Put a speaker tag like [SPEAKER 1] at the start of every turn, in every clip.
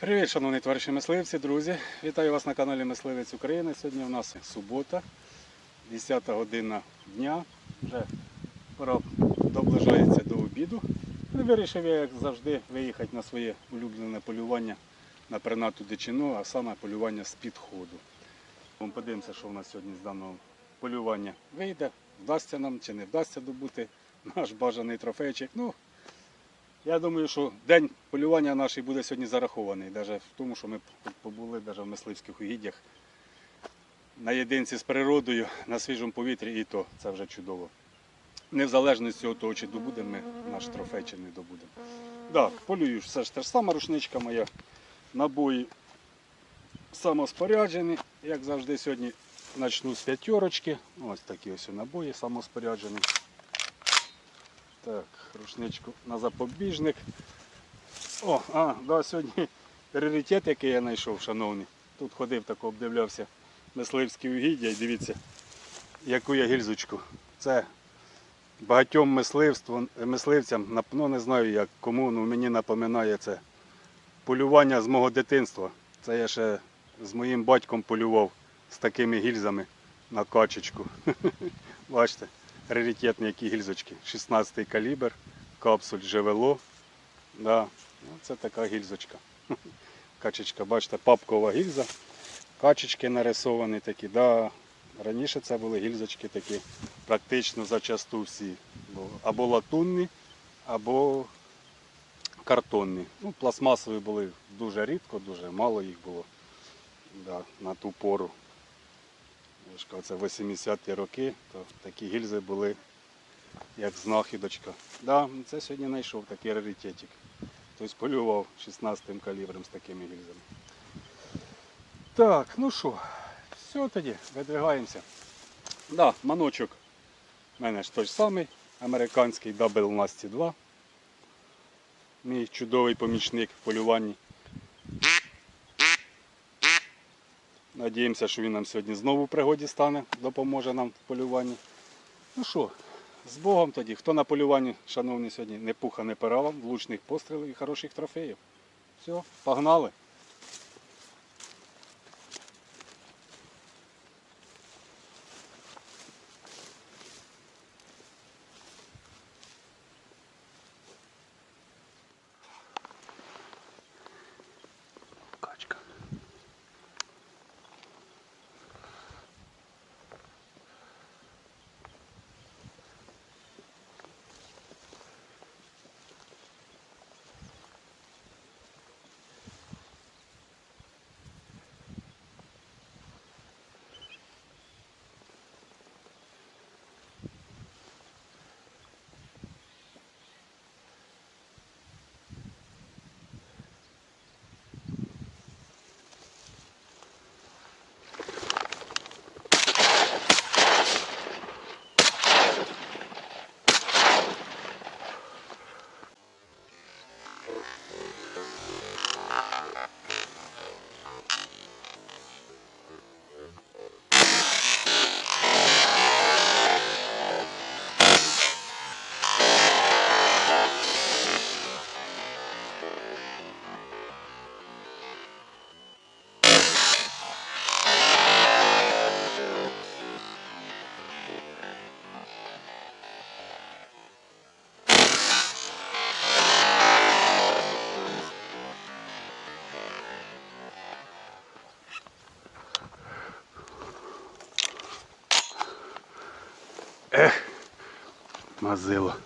[SPEAKER 1] Привіт, шановні товариші мисливці, друзі. Вітаю вас на каналі Мисливець України. Сьогодні у нас субота, 10 година дня. Вже пора доближається до обіду. Ну, Вирішив я, як завжди, виїхати на своє улюблене полювання на пернату дичину, а саме полювання з підходу. Подивимося, що в нас сьогодні з даного полювання вийде, вдасться нам чи не вдасться добути наш бажаний трофейчик. Ну, я думаю, що день полювання наш буде сьогодні зарахований, навіть в тому, що ми побули навіть в мисливських угіддях наєдинці з природою, на свіжому повітрі, і то це вже чудово. Не в залежності від того, чи добудемо ми наш трофей, чи не добудемо. Так, полюю все ж те ж сама рушничка моя, набої самоспоряджені, як завжди сьогодні почну з п'ятерочки. Ось такі ось набої самоспоряджені. Так, рушничку на запобіжник. О, а, да, сьогодні раритет, який я знайшов, шановні. Тут ходив, так обдивлявся мисливські угіддя і дивіться, яку я гільзочку. Це багатьом мисливцям, ну не знаю як, кому, ну мені напоминає це полювання з мого дитинства. Це я ще з моїм батьком полював з такими гільзами на качечку. Бачите, раритетні які гільзочки. 16 калібр, капсуль ЖВЛО. Да. ну, Це така гільзочка. Качечка, бачите, папкова гільза. Качечки нарисовані такі. Да. Раніше це були гільзочки такі, практично зачасту всі. Або латунні, або картонні. Ну, пластмасові були дуже рідко, дуже мало їх було да, на ту пору. Я ж Це 80-ті роки, то такі гільзи були як знахідочка. Да, це сьогодні знайшов такий раритетик. Тобто полював 16-м калібром з такими гільзами. Так, ну що, все тоді, видвигаємося. Да, маночок у мене ж той ж самий, американський Double Nasty 2. Мій чудовий помічник в полюванні. Надіємося, що він нам сьогодні знову в пригоді стане, допоможе нам в полюванні. Ну що, з Богом тоді. Хто на полюванні, шановні, сьогодні не пуха, не пера вам, влучних пострілів і хороших трофеїв. Все, погнали. Мазило.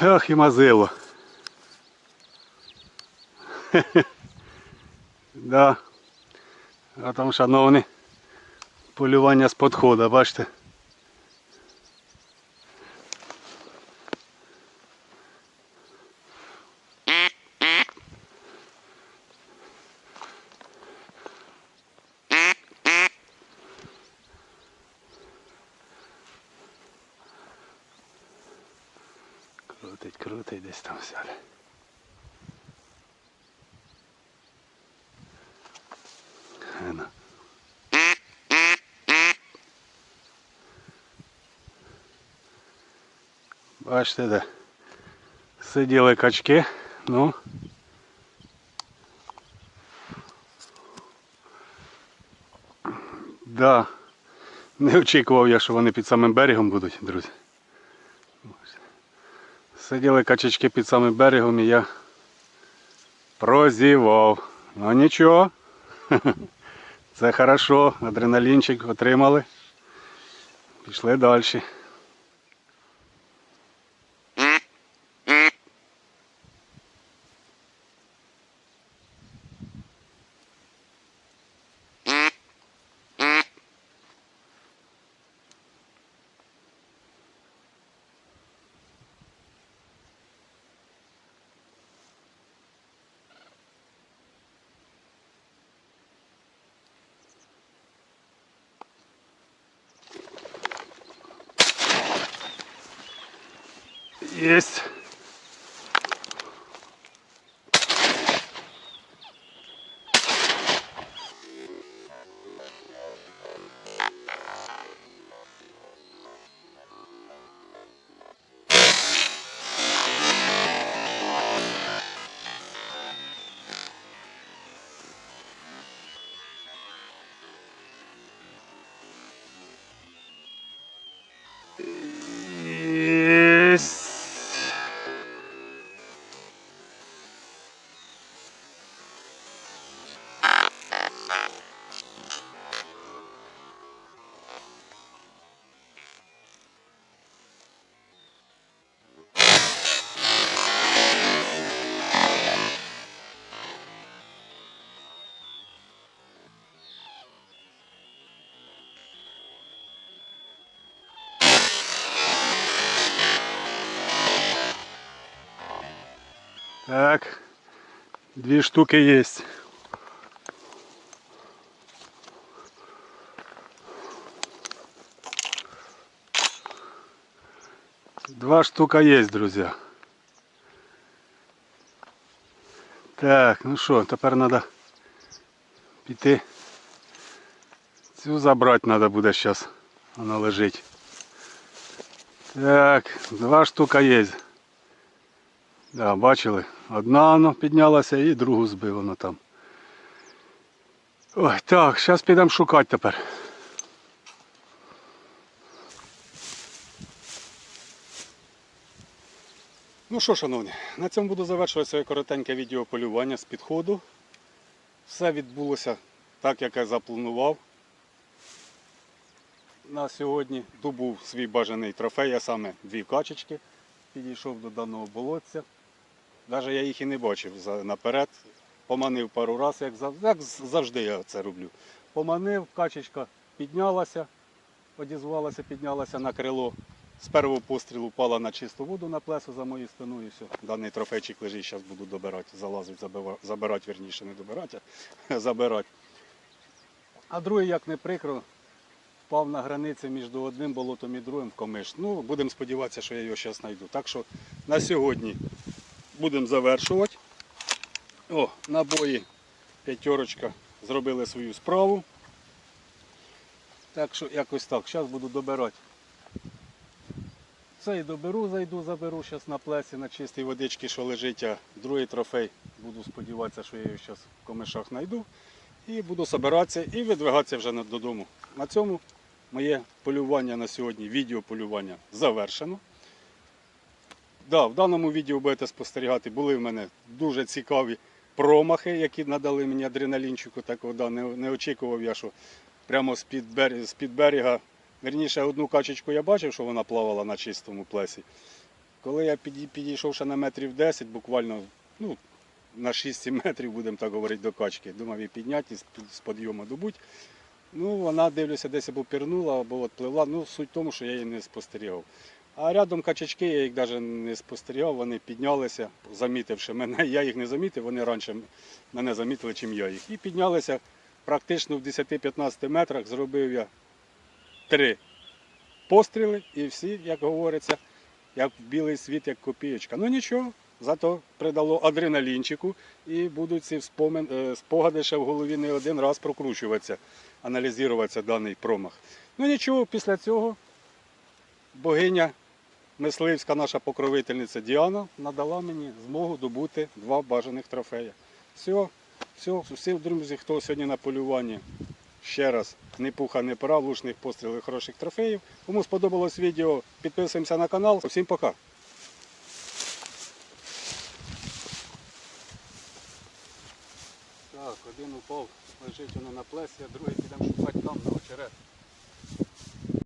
[SPEAKER 1] Ах і мазило. Да. А там, шановні, полювання з підходу, бачите. Крутить, крутить, десь там сяде. Ена. Бачите, де сиділи качки, ну. Да. Не очікував я, що вони під самим берегом будуть, друзі. Сиділи качечки під самим берегом і я прозівав. Ну нічого. Це хорошо, адреналінчик отримали. Пішли далі. Yes. Так, две штуки есть. Два штука есть, друзья. Так, ну що, тепер треба піти. Цю забрати треба буде зараз. Вона лежить. Так, два штука є. Да, бачили? Одна воно піднялася і другу збило воно там. Ой, так, зараз підемо шукати тепер. Ну що, шановні, на цьому буду завершувати своє коротеньке відео полювання з підходу. Все відбулося так, як я запланував. На сьогодні добув свій бажаний трофей, я саме дві качечки. Підійшов до даного болотця. Навіть я їх і не бачив наперед. Поманив пару разів, як, як завжди я це роблю. Поманив, качечка піднялася, одізвалася, піднялася на крило. З першого пострілу впала на чисту воду на плесо за моєю спиною. Все. Даний трофейчик лежить, зараз буду добирати. Залазить, забива- забирати, вірніше, не добирати, а забирати. А другий, як не прикро, впав на границі між одним болотом і другим в комиш. Ну, будемо сподіватися, що я його зараз знайду. Так що на сьогодні будемо завершувати. О, набої п'ятерочка зробили свою справу. Так що якось так. Зараз буду добирати. Цей доберу, зайду, заберу зараз на плесі, на чистій водичці, що лежить, а другий трофей. Буду сподіватися, що я його зараз в комишах знайду. І буду збиратися і видвигатися вже додому. На цьому моє полювання на сьогодні, відео полювання завершено. Да, в даному відео будете спостерігати, були в мене дуже цікаві промахи, які надали мені адреналінчику. Такого, да, не, не очікував я, що прямо з-під берега, з-під берега, верніше одну качечку я бачив, що вона плавала на чистому плесі. Коли я підійшов ще на метрів 10, буквально ну, на 6-7 метрів, будемо так говорити, до качки, думав її підняти з- з підйому добуть. Ну, вона, дивлюся, десь або пірнула, або от пливла. Ну, суть в тому, що я її не спостерігав. А рядом качачки, я їх навіть не спостерігав, вони піднялися, замітивши мене. Я їх не замітив, вони раніше мене замітили, чим я їх. І піднялися практично в 10-15 метрах, зробив я три постріли і всі, як говориться, як білий світ, як копієчка. Ну нічого, зато придало адреналінчику і будуть ці е, спогади ще в голові не один раз прокручуватися, аналізуватися даний промах. Ну нічого, після цього богиня мисливська наша покровительниця Діана надала мені змогу добути два бажаних трофеї. Все, все, всі друзі, хто сьогодні на полюванні, ще раз, не пуха, не пора, влучних пострілів, хороших трофеїв. Кому сподобалось відео, підписуємося на канал. Всім пока. Так, один упав, лежить воно на плесі, а другий підемо шукати там на очерет.